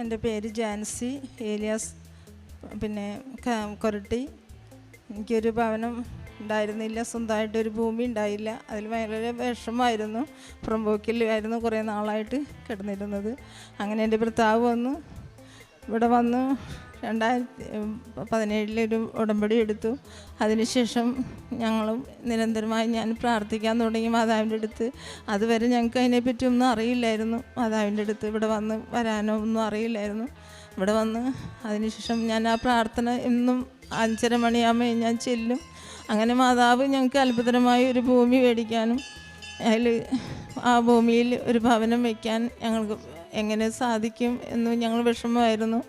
എന്റെ പേര് ജാൻസി ഏലിയാസ് പിന്നെ കൊരട്ടി. എനിക്കൊരു ഭവനം ഉണ്ടായിരുന്നില്ല സ്വന്തമായിട്ടൊരു ഭൂമി ഉണ്ടായില്ല. അതിൽ വളരെ വിഷമമായിരുന്നു. പുറമ്പോക്കിലായിരുന്നു കുറേ നാളായിട്ട് കിടന്നിരുന്നത്. അങ്ങനെ എന്റെ ഭർത്താവ് വന്നു. ഇവിടെ വന്നു രണ്ടായിരത്തി പതിനേഴിലൊരു ഉടമ്പടി എടുത്തു. അതിനുശേഷം ഞങ്ങളും നിരന്തരമായി ഞാൻ പ്രാർത്ഥിക്കാൻ തുടങ്ങി മാതാവിന്റെ അടുത്ത്. അതുവരെ ഞങ്ങൾക്ക് അതിനെപ്പറ്റി ഒന്നും അറിയില്ലായിരുന്നു. മാതാവിന്റെ അടുത്ത് ഇവിടെ വന്ന് വരാനോ ഒന്നും അറിയില്ലായിരുന്നു. ഇവിടെ വന്ന് അതിനുശേഷം ഞാൻ ആ പ്രാർത്ഥന എന്നും അഞ്ചര മണിയാകുമ്പോൾ ഞാൻ ചെല്ലും. അങ്ങനെ മാതാവ് ഞങ്ങൾക്ക് അത്ഭുതകരമായ ഒരു ഭൂമി മേടിക്കാനും അതിൽ ആ ഭൂമിയിൽ ഒരു ഭവനം വയ്ക്കാൻ ഞങ്ങൾക്ക് എങ്ങനെ സാധിക്കും എന്ന് ഞങ്ങൾ വിഷമമായിരുന്നു.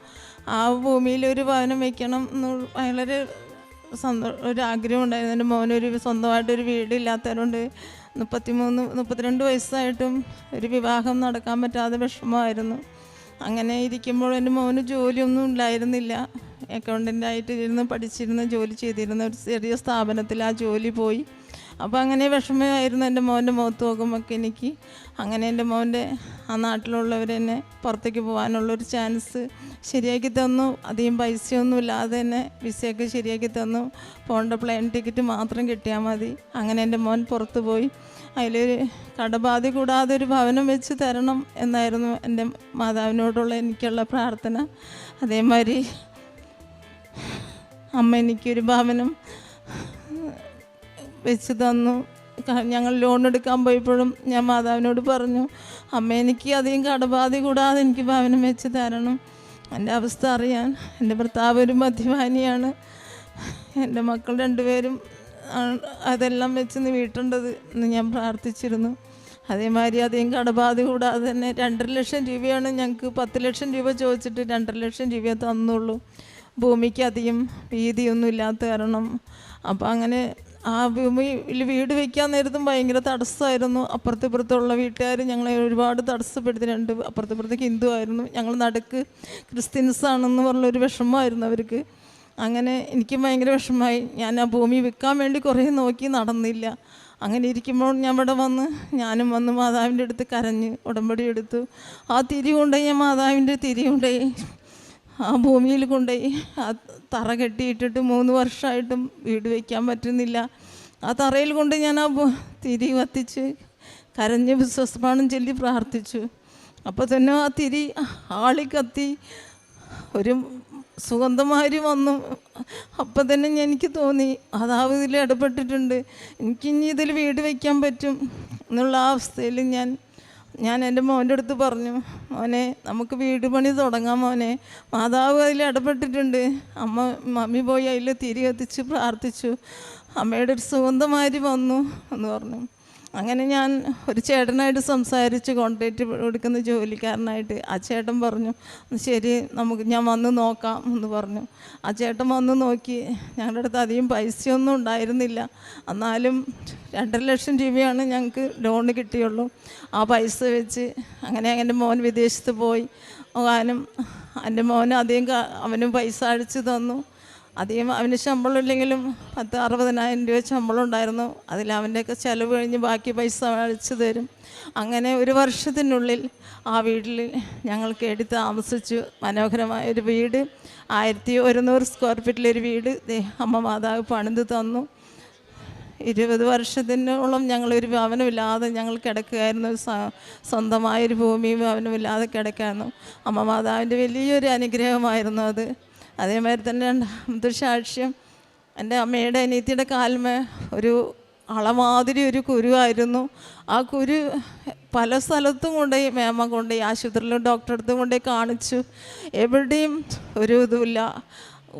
ആ ഭൂമിയിൽ ഒരു ഭവനം വെക്കണം എന്ന് വളരെ സന്തോ ഒരു ആഗ്രഹം ഉണ്ടായിരുന്നു. എന്റെ മോനൊരു സ്വന്തമായിട്ടൊരു വീടില്ലാത്തതുകൊണ്ട് മുപ്പത്തിമൂന്ന് മുപ്പത്തിരണ്ട് വയസ്സായിട്ടും ഒരു വിവാഹം നടക്കാൻ പറ്റാതെ വിഷമമായിരുന്നു. അങ്ങനെ ഇരിക്കുമ്പോൾ എന്റെ മോന് ജോലിയൊന്നും ഉണ്ടായിരുന്നില്ല. അക്കൗണ്ടന്റായിട്ട് ഇരുന്ന് പഠിച്ചിരുന്ന് ജോലി ചെയ്തിരുന്ന ഒരു ചെറിയ സ്ഥാപനത്തിൽ ആ ജോലി പോയി. അപ്പോൾ അങ്ങനെ വിഷമമായിരുന്നു എന്റെ മോന്റെ മുഖത്ത് നോക്കുമ്പോൾ എനിക്ക്. അങ്ങനെ എന്റെ മോന്റെ ആ നാട്ടിലുള്ളവർ തന്നെ പുറത്തേക്ക് പോകാനുള്ളൊരു ചാൻസ് ശരിയാക്കി തന്നു. അധികം പൈസയൊന്നും ഇല്ലാതെ തന്നെ വിസയൊക്കെ ശരിയാക്കി തന്നു. പോകേണ്ട പ്ലെയിൻ ടിക്കറ്റ് മാത്രം കിട്ടിയാൽ മതി. അങ്ങനെ എന്റെ മോൻ പുറത്ത് പോയി. അതിലൊരു കടബാധ കൂടാതെ ഒരു ഭവനം വെച്ച് തരണം എന്നായിരുന്നു എന്റെ മാതാവിനോടുള്ള എനിക്കുള്ള പ്രാർത്ഥന. അതേമാതിരി അമ്മ എനിക്കൊരു ഭവനം വെച്ച് തന്നു. ഞങ്ങൾ ലോൺ എടുക്കാൻ പോയപ്പോഴും ഞാൻ മാതാവിനോട് പറഞ്ഞു അമ്മ എനിക്ക് അധികം കടബാധി കൂടാതെ എനിക്ക് ഭവനം വെച്ച് തരണം. എന്റെ അവസ്ഥ അറിയാൻ എന്റെ ഭർത്താവ് ഒരു മദ്യപാനിയാണ്. എന്റെ മക്കൾ രണ്ടുപേരും അതെല്ലാം വെച്ച് വീട്ടേണ്ടത് എന്ന് ഞാൻ പ്രാർത്ഥിച്ചിരുന്നു. അതേമാതിരി അധികം കടബാധ കൂടാതെ തന്നെ രണ്ടര ലക്ഷം രൂപയാണ് ഞങ്ങൾക്ക് പത്ത് ലക്ഷം രൂപ ചോദിച്ചിട്ട് രണ്ടര ലക്ഷം രൂപ തന്നുള്ളൂ. ഭൂമിക്ക് അധികം വീതിയൊന്നും ഇല്ലാത്ത കാരണം. അപ്പം അങ്ങനെ ആ ഭൂമിയിൽ വീട് വെക്കാൻ നേരത്തും ഭയങ്കര തടസ്സമായിരുന്നു. അപ്പുറത്ത് ഇപ്പുറത്തുള്ള വീട്ടുകാർ ഞങ്ങളെ ഒരുപാട് തടസ്സപ്പെടുത്തി. രണ്ട് അപ്പുറത്ത് ഇപ്പുറത്തേക്ക് ഹിന്ദു ആയിരുന്നു. ഞങ്ങൾ നടുക്ക് ക്രിസ്ത്യൻസ് ആണെന്ന് പറഞ്ഞൊരു വിഷമമായിരുന്നു അവർക്ക്. അങ്ങനെ എനിക്ക് ഭയങ്കര വിഷമമായി. ഞാൻ ആ ഭൂമി വിൽക്കാൻ വേണ്ടി കുറേ നോക്കി നടന്നില്ല. അങ്ങനെ ഇരിക്കുമ്പോൾ ഞാൻ ഇവിടെ വന്ന് ഞാനും വന്ന് മാതാവിന്റെ അടുത്ത് കരഞ്ഞ് ഉടമ്പടി എടുത്തു. ആ തിരി കൊണ്ടുപോയി ഞാൻ മാതാവിന്റെ തിരി കൊണ്ടുപോയി. ആ ഭൂമിയിൽ കൊണ്ടുപോയി ആ തറ കെട്ടിയിട്ടിട്ട് മൂന്ന് വർഷമായിട്ടും വീട് വയ്ക്കാൻ പറ്റുന്നില്ല. ആ തറയിൽ കൊണ്ട് ഞാൻ ആ തിരി കത്തിച്ച് കരഞ്ഞ് വിശ്വസ്പാണം ചൊല്ലി പ്രാർത്ഥിച്ചു. അപ്പോൾ തന്നെ ആ തിരി ആളി കത്തി ഒരു സുഗന്ധമാരി വന്നു. അപ്പം തന്നെ എനിക്ക് തോന്നി അതാവ് ഇതിൽ ഇടപെട്ടിട്ടുണ്ട്. എനിക്കിനി ഇതിൽ വീട് വയ്ക്കാൻ പറ്റും എന്നുള്ള ആ അവസ്ഥയിൽ ഞാൻ ഞാൻ എന്റെ മോന്റെ അടുത്ത് പറഞ്ഞു മോനെ നമുക്ക് വീട് പണി തുടങ്ങാം മോനെ. മാതാവ് അതിൽ ഇടപെട്ടിട്ടുണ്ട്. അമ്മ മമ്മി പോയി അതിൽ തിരി കത്തിച്ച് പ്രാർത്ഥിച്ചു. അമ്മയുടെ ഒരു സുഗന്ധമാരി വന്നു എന്ന് പറഞ്ഞു. അങ്ങനെ ഞാൻ ഒരു ചേട്ടനായിട്ട് സംസാരിച്ച് കോൺട്രാക്റ്റ് കൊടുക്കുന്ന ജോലിക്കാരനായിട്ട് ആ ചേട്ടൻ പറഞ്ഞു ശരി നമുക്ക് ഞാൻ വന്ന് നോക്കാം എന്ന് പറഞ്ഞു. ആ ചേട്ടൻ വന്ന് നോക്കി ഞങ്ങളുടെ അടുത്ത് അധികം പൈസയൊന്നും ഉണ്ടായിരുന്നില്ല. എന്നാലും രണ്ടര ലക്ഷം രൂപയാണ് ഞങ്ങൾക്ക് ലോണ് കിട്ടിയുള്ളൂ. ആ പൈസ വെച്ച് അങ്ങനെ എന്റെ മോൻ വിദേശത്ത് പോയി. പോകാനും എന്റെ മോൻ അധികം അവനും പൈസ അടിച്ചു തന്നു. അധികം അവന് ശമ്പളം ഇല്ലെങ്കിലും പത്ത് അറുപതിനായിരം രൂപ ശമ്പളം ഉണ്ടായിരുന്നു. അതിൽ അവന്റെയൊക്കെ ചിലവ് കഴിഞ്ഞ് ബാക്കി പൈസ അടിച്ചു തരും. അങ്ങനെ ഒരു വർഷത്തിനുള്ളിൽ ആ വീട്ടിൽ ഞങ്ങൾ കേടി താമസിച്ചു. മനോഹരമായ ഒരു വീട്. ആയിരത്തി ഒരുന്നൂറ് സ്ക്വയർ ഫീറ്റിലൊരു വീട്. അമ്മ മാതാവ് പണിത് തന്നു. ഇരുപത് വർഷത്തിനോളം ഞങ്ങളൊരു ഭവനമില്ലാതെ ഞങ്ങൾ കിടക്കുകയായിരുന്നു. സ്വന്തമായൊരു ഭൂമിയും ഭവനമില്ലാതെ കിടക്കായിരുന്നു അമ്മ മാതാവിന്റെ വലിയൊരു അനുഗ്രഹമായിരുന്നു അത്. അതേമാതിരി തന്നെ രണ്ടാമത്തെ സാക്ഷ്യം എന്റെ അമ്മയുടെ അനിയത്തിയുടെ കാൽമേ ഒരു അളമാതിരി ഒരു കുരുവായിരുന്നു ആ കുരു പല സ്ഥലത്തും കൊണ്ടുപോയി മേമ കൊണ്ടുപോയി ആശുപത്രിയിലും ഡോക്ടറെ അടുത്തും കൊണ്ടുപോയി കാണിച്ചു. എവിടെയും ഒരു ഇതുമില്ല.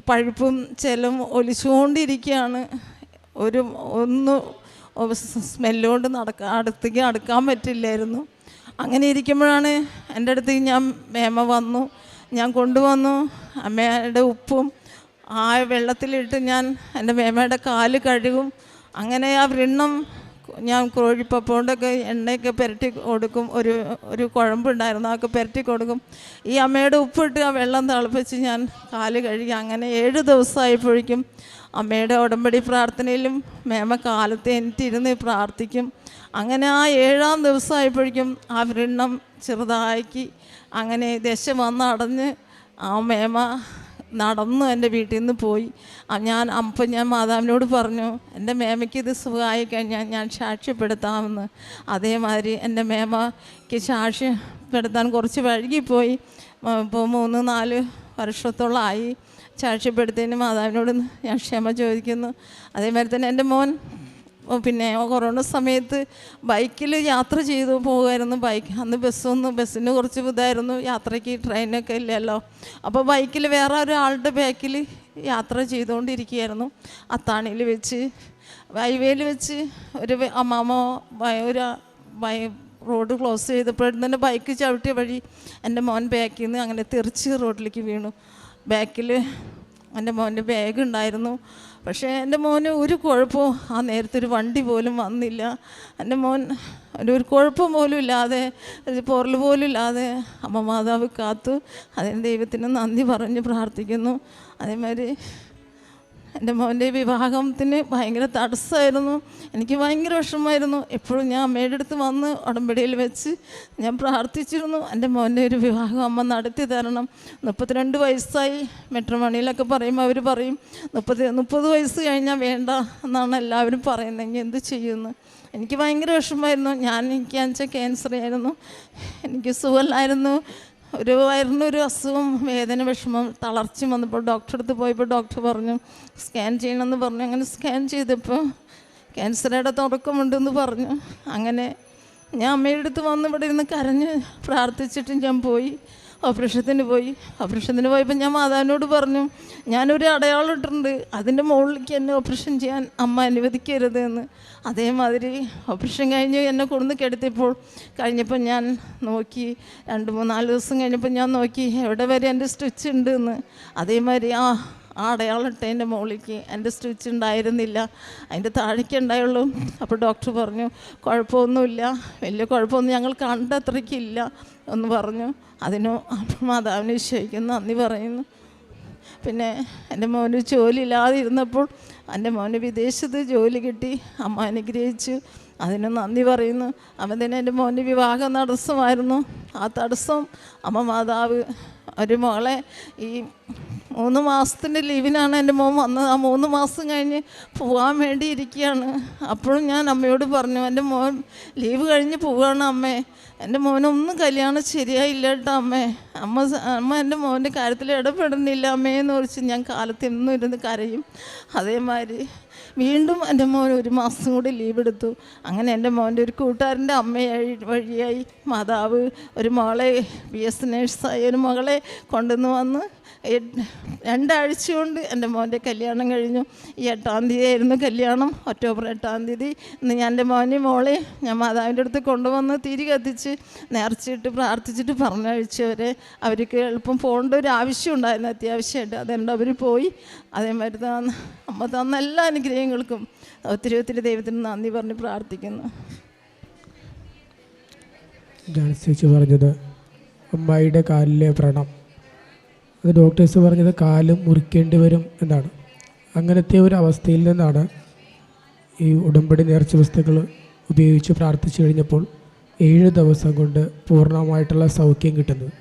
പഴുപ്പും ചെലും ഒലിച്ചുകൊണ്ടിരിക്കുകയാണ്. ഒരു ഒന്ന് സ്മെല്ലുകൊണ്ട് നടക്കാൻ അടുത്തേക്ക് അടുക്കാൻ പറ്റില്ലായിരുന്നു. അങ്ങനെ ഇരിക്കുമ്പോഴാണ് എന്റെ അടുത്തേക്ക് ഞാൻ മേമ വന്നു. ഞാൻ കൊണ്ടുവന്നു. അമ്മയുടെ ഉപ്പും ആ വെള്ളത്തിലിട്ട് ഞാൻ എന്റെ മേമയുടെ കാൽ കഴുകും. അങ്ങനെ ആ വൃണ്ണം ഞാൻ കോഴിപ്പപ്പോണ്ടൊക്കെ എണ്ണയൊക്കെ പുരട്ടി കൊടുക്കും. ഒരു ഒരു കുഴമ്പുണ്ടായിരുന്നു അതൊക്കെ പുരട്ടി കൊടുക്കും. ഈ അമ്മയുടെ ഉപ്പിട്ട് ആ വെള്ളം തിളപ്പിച്ച് ഞാൻ കാൽ കഴുകി അങ്ങനെ ഏഴ് ദിവസമായപ്പോഴേക്കും അമ്മയുടെ ഉടമ്പടി പ്രാർത്ഥനയിലും മേമ കാലത്ത് എനിട്ടിരുന്ന് പ്രാർത്ഥിക്കും. അങ്ങനെ ആ ഏഴാം ദിവസമായപ്പോഴേക്കും ആ വൃണ്ണം ചെറുതാക്കി അങ്ങനെ ദശ വന്ന് അടഞ്ഞ് ആ മേമ നടന്നു എന്റെ വീട്ടിൽ നിന്ന് പോയി ഞാൻ അപ്പം ഞാൻ മാതാവിനോട് പറഞ്ഞു എന്റെ മേമയ്ക്ക് ഇത് സുഖമായി കഴിഞ്ഞാൽ ഞാൻ സാക്ഷ്യപ്പെടുത്താമെന്ന്. അതേമാതിരി എന്റെ മേമയ്ക്ക് സാക്ഷ്യപ്പെടുത്താൻ കുറച്ച് വഴുകിപ്പോയി. ഇപ്പോൾ മൂന്ന് നാല് വർഷത്തോളമായി സാക്ഷ്യപ്പെടുത്തിയതിന് മാതാവിനോട് ഞാൻ ക്ഷമ ചോദിക്കുന്നു. അതേമാതിരി തന്നെ എന്റെ മോൻ പിന്നെ കൊറോണ സമയത്ത് ബൈക്കിൽ യാത്ര ചെയ്തു പോകുമായിരുന്നു ബൈക്ക് അന്ന് ബസ്സൊന്നും ബസ്സിന് കുറച്ച് ഇതായിരുന്നു. യാത്രയ്ക്ക് ട്രെയിനൊക്കെ ഇല്ലല്ലോ. അപ്പോൾ ബൈക്കിൽ വേറെ ഒരാളുടെ ബാക്കിൽ യാത്ര ചെയ്തുകൊണ്ടിരിക്കുകയായിരുന്നു. അത്താണിയിൽ വെച്ച് ഹൈവേയിൽ വെച്ച് ഒരു അമ്മാമ ഒരു റോഡ് ക്ലോസ് ചെയ്തപ്പോഴും തന്നെ ബൈക്ക് ചവിട്ടിയ വഴി എന്റെ മോൻ ബാക്കിൽ നിന്ന് അങ്ങനെ തെറിച്ച് റോഡിലേക്ക് വീണു. ബാക്കിൽ എന്റെ മോന്റെ ബാഗ് ഉണ്ടായിരുന്നു. പക്ഷേ എന്റെ മോന് ഒരു കുഴപ്പവും ആ നേരത്തെ ഒരു വണ്ടി പോലും വന്നില്ല. എന്റെ മോൻ ഒരു കുഴപ്പം പോലും ഇല്ലാതെ പൊറൽ പോലും ഇല്ലാതെ അമ്മ മാതാവ് കാത്തു. അതിന് ദൈവത്തിന് നന്ദി പറഞ്ഞ് പ്രാർത്ഥിക്കുന്നു. അതേമാതിരി എന്റെ മോന്റെ വിവാഹത്തിന് ഭയങ്കര തടസ്സമായിരുന്നു. എനിക്ക് ഭയങ്കര വിഷമമായിരുന്നു. എപ്പോഴും ഞാൻ അമ്മയുടെ അടുത്ത് വന്ന് ഉടമ്പടിയിൽ വെച്ച് ഞാൻ പ്രാർത്ഥിച്ചിരുന്നു. എന്റെ മോന്റെ ഒരു വിവാഹം അമ്മ നടത്തി തരണം. മുപ്പത്തിരണ്ട് വയസ്സായി. മെട്രമണിയിലൊക്കെ പറയുമ്പോൾ അവർ പറയും മുപ്പത്തി മുപ്പത് വയസ്സ് കഴിഞ്ഞാൽ വേണ്ട എന്നാണ് എല്ലാവരും പറയുന്നത്. എങ്കിൽ എന്ത് ചെയ്യുന്നു? എനിക്ക് ഭയങ്കര വിഷമമായിരുന്നു. ഞാൻ എനിക്ക് അഞ്ച ക്യാൻസർ ആയിരുന്നു. എനിക്ക് സുഖമില്ലായിരുന്നു. ഒരു വയറിനൊരു അസുഖം വേദന വിഷമം തളർച്ചയും വന്നപ്പോൾ ഡോക്ടറെ അടുത്ത് പോയപ്പോൾ ഡോക്ടർ പറഞ്ഞു സ്കാൻ ചെയ്യണമെന്ന് പറഞ്ഞു. അങ്ങനെ സ്കാൻ ചെയ്തപ്പോൾ ക്യാൻസറുടെ തുടക്കമുണ്ടെന്ന് പറഞ്ഞു. അങ്ങനെ ഞാൻ അമ്മയുടെ അടുത്ത് വന്ന് ഇവിടെ ഇരുന്ന് കരഞ്ഞ് പ്രാർത്ഥിച്ചിട്ട് ഞാൻ പോയി. ഓപ്പറേഷത്തിന് പോയി. ഓപ്പറേഷത്തിന് പോയപ്പോൾ ഞാൻ മാതാവിനോട് പറഞ്ഞു ഞാനൊരു അടയാളം ഇട്ടിട്ടുണ്ട്. അതിന്റെ മുകളിലേക്ക് എന്നെ ഓപ്പറേഷൻ ചെയ്യാൻ അമ്മ അനുവദിക്കരുത് എന്ന്. അതേമാതിരി ഓപ്പറേഷൻ കഴിഞ്ഞ് എന്നെ കൊണ്ടുവന്ന് കിടത്തിയപ്പോൾ കഴിഞ്ഞപ്പോൾ ഞാൻ നോക്കി രണ്ട് മൂന്നാൽ ദിവസം കഴിഞ്ഞപ്പോൾ ഞാൻ നോക്കി എവിടെ വരെ എന്റെ സ്റ്റിച്ച് ഉണ്ട് എന്ന്? അതേമാതിരി ആ ആ അടയാളം ഇട്ടതിന്റെ മുകളിലേക്ക് എന്റെ സ്റ്റിച്ച് ഉണ്ടായിരുന്നില്ല. അതിന്റെ താഴേക്ക് ഉണ്ടായുള്ളൂ. അപ്പോൾ ഡോക്ടർ പറഞ്ഞു കുഴപ്പമൊന്നുമില്ല. വലിയ കുഴപ്പമൊന്നും ഞങ്ങൾ കണ്ടത്രയ്ക്കില്ല. എന്ന് പറഞ്ഞു. അതിന് മാതാവിനെ വിശ്വസിക്കുന്നു നന്ദി പറയുന്നു. പിന്നെ എന്റെ മോന് ജോലി ഇല്ലാതെ ഇരുന്നപ്പോൾ എന്റെ മോന് വിദേശത്ത് ജോലി കിട്ടി. അമ്മ അനുഗ്രഹിച്ചു. അതിന് നന്ദി പറയുന്നു. അവൻ തന്നെ എന്റെ മോന്റെ വിവാഹം തടസ്സമായിരുന്നു. ആ തടസ്സം അമ്മ മാതാവ് ഒരു മോളെ ഈ മൂന്ന് മാസത്തിന്റെ ലീവിനാണ് എന്റെ മോൻ വന്നത്. ആ മൂന്ന് മാസം കഴിഞ്ഞ് പോകാൻ വേണ്ടി ഇരിക്കുകയാണ്. അപ്പോഴും ഞാൻ അമ്മയോട് പറഞ്ഞു എന്റെ മോൻ ലീവ് കഴിഞ്ഞ് പോവുകയാണ് അമ്മേ. എന്റെ മോനൊന്നും കല്യാണം ശരിയായില്ല കേട്ടോ അമ്മേ. അമ്മ അമ്മ എന്റെ മോന്റെ കാര്യത്തിൽ ഇടപെടുന്നില്ല അമ്മയെന്ന് കുറിച്ച് ഞാൻ കാലത്ത് എന്നും ഇരുന്ന് കരയും. അതേമാതിരി വീണ്ടും എന്റെ മോൻ ഒരു മാസം കൂടി ലീവ് എടുത്തു. അങ്ങനെ എന്റെ മോന്റെ ഒരു കൂട്ടുകാരന്റെ അമ്മയായി വഴിയായി മാതാവ് ഒരു മകളെ ബി എസ് നേഴ്സായ ഒരു മകളെ കൊണ്ടുവന്ന് വന്ന് രണ്ടാഴ്ച കൊണ്ട് എന്റെ മോന്റെ കല്യാണം കഴിഞ്ഞു. ഈ എട്ടാം തീയതി ആയിരുന്നു കല്യാണം ഒക്ടോബർ എട്ടാം തീയതി. ഇന്ന് ഞാൻ എന്റെ മോനെ മോളെ ഞാൻ മാതാവിന്റെ അടുത്ത് കൊണ്ടുവന്ന് തിരി കത്തിച്ച് നേർച്ചയിട്ട് പ്രാർത്ഥിച്ചിട്ട് പറഞ്ഞയച്ചവരെ. അവർക്ക് എളുപ്പം പോകേണ്ട ഒരു ആവശ്യം ഉണ്ടായിരുന്നു അത്യാവശ്യമായിട്ട്. അതുകൊണ്ട് അവർ പോയി. അതേമാതിരി തന്ന അമ്മ തന്ന എല്ലാ അനുഗ്രഹങ്ങൾക്കും ഒത്തിരി ഒത്തിരി ദൈവത്തിന് നന്ദി പറഞ്ഞ് പ്രാർത്ഥിക്കുന്നു. ജാൻസി ചേച്ചി പറഞ്ഞത് അമ്മായിയുടെ കാലിലെ വ്രണം. അത് ഡോക്ടേഴ്സ് പറഞ്ഞത് കാലും മുറിക്കേണ്ടി വരും എന്നാണ്. അങ്ങനത്തെ ഒരു അവസ്ഥയിൽ നിന്നാണ് ഈ ഉടമ്പടി നേർച്ച വസ്തുക്കൾ ഉപയോഗിച്ച് പ്രാർത്ഥിച്ചു കഴിഞ്ഞപ്പോൾ ഏഴ് ദിവസം കൊണ്ട് പൂർണമായിട്ടുള്ള സൗഖ്യം കിട്ടുന്നത്.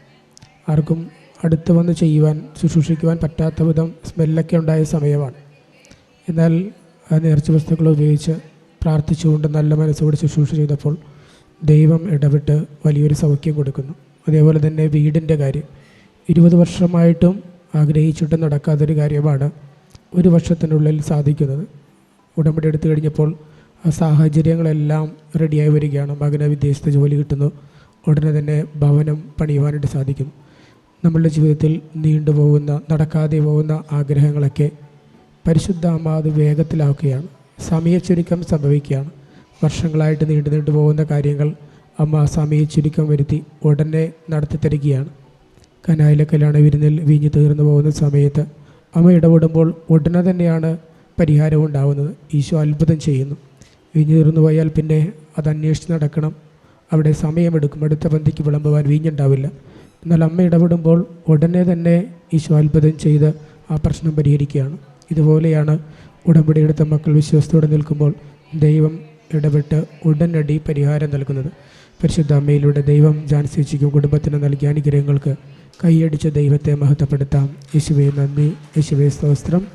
ആർക്കും അടുത്ത് വന്ന് ചെയ്യുവാൻ ശുശ്രൂഷിക്കുവാൻ പറ്റാത്ത വിധം സ്മെല്ലൊക്കെ ഉണ്ടായ സമയമാണ്. എന്നാൽ ആ നേർച്ച വസ്തുക്കൾ ഉപയോഗിച്ച് പ്രാർത്ഥിച്ചുകൊണ്ട് നല്ല മനസ്സോടെ ശുശ്രൂഷ ചെയ്തപ്പോൾ ദൈവം ഇടപെട്ട് വലിയൊരു സൗഖ്യം കൊടുക്കുന്നു. അതേപോലെ തന്നെ വീടിന്റെ കാര്യം. ഇരുപത് വർഷമായിട്ടും ആഗ്രഹിച്ചിട്ടും നടക്കാത്തൊരു കാര്യമാണ് ഒരു വർഷത്തിനുള്ളിൽ സാധിക്കുന്നത്. ഉടമ്പടി എടുത്തു കഴിഞ്ഞപ്പോൾ ആ സാഹചര്യങ്ങളെല്ലാം റെഡിയായി വരികയാണ്. മകന് വിദേശത്ത് ജോലി കിട്ടുന്നു. ഉടനെ തന്നെ ഭവനം പണിയുവാനായിട്ട് സാധിക്കും. നമ്മളുടെ ജീവിതത്തിൽ നീണ്ടുപോകുന്ന നടക്കാതെ പോകുന്ന ആഗ്രഹങ്ങളൊക്കെ പരിശുദ്ധ അമ്മ അത് വേഗത്തിലാക്കുകയാണ് സംഭവിക്കുകയാണ്. വർഷങ്ങളായിട്ട് നീണ്ടു നീണ്ടു പോകുന്ന കാര്യങ്ങൾ അമ്മ സമയച്ചുരുക്കം വരുത്തി ഉടനെ നടത്തി തരികയാണ് കനായിലെ കല്യാണ വിരുന്നിൽ വീഞ്ഞു തീർന്നു പോകുന്ന സമയത്ത്. അമ്മ ഇടപെടുമ്പോൾ ഉടനെ തന്നെയാണ് പരിഹാരം ഉണ്ടാവുന്നത്. ഈശോ അത്ഭുതം ചെയ്യുന്നു. വീഞ്ഞു തീർന്നു പോയാൽ പിന്നെ അത് അന്വേഷിച്ച് നടക്കണം. അവിടെ സമയമെടുക്കും അടുത്ത പന്തിക്ക് വിളമ്പുവാൻ വീഞ്ഞുണ്ടാവില്ല. എന്നാൽ അമ്മ ഇടപെടുമ്പോൾ ഉടനെ തന്നെ ഈശോ അത്ഭുതം ചെയ്ത് ആ പ്രശ്നം പരിഹരിക്കുകയാണ്. ഇതുപോലെയാണ് ഉടമ്പടി എടുത്ത മക്കൾ വിശ്വാസത്തോടെ നിൽക്കുമ്പോൾ ദൈവം ഇടപെട്ട് ഉടനടി പരിഹാരം നൽകുന്നത്. പരിശുദ്ധ അമ്മയിലൂടെ ദൈവം ജാൻസിച്ചിക്കും കുടുംബത്തിന് നൽകിയ അനുഗ്രഹങ്ങൾക്ക് കൈയടിച്ച ദൈവത്തെ മഹത്വപ്പെടുത്താം. യേശുവെ നന്ദി. യേശുവെ സ്തോത്രം.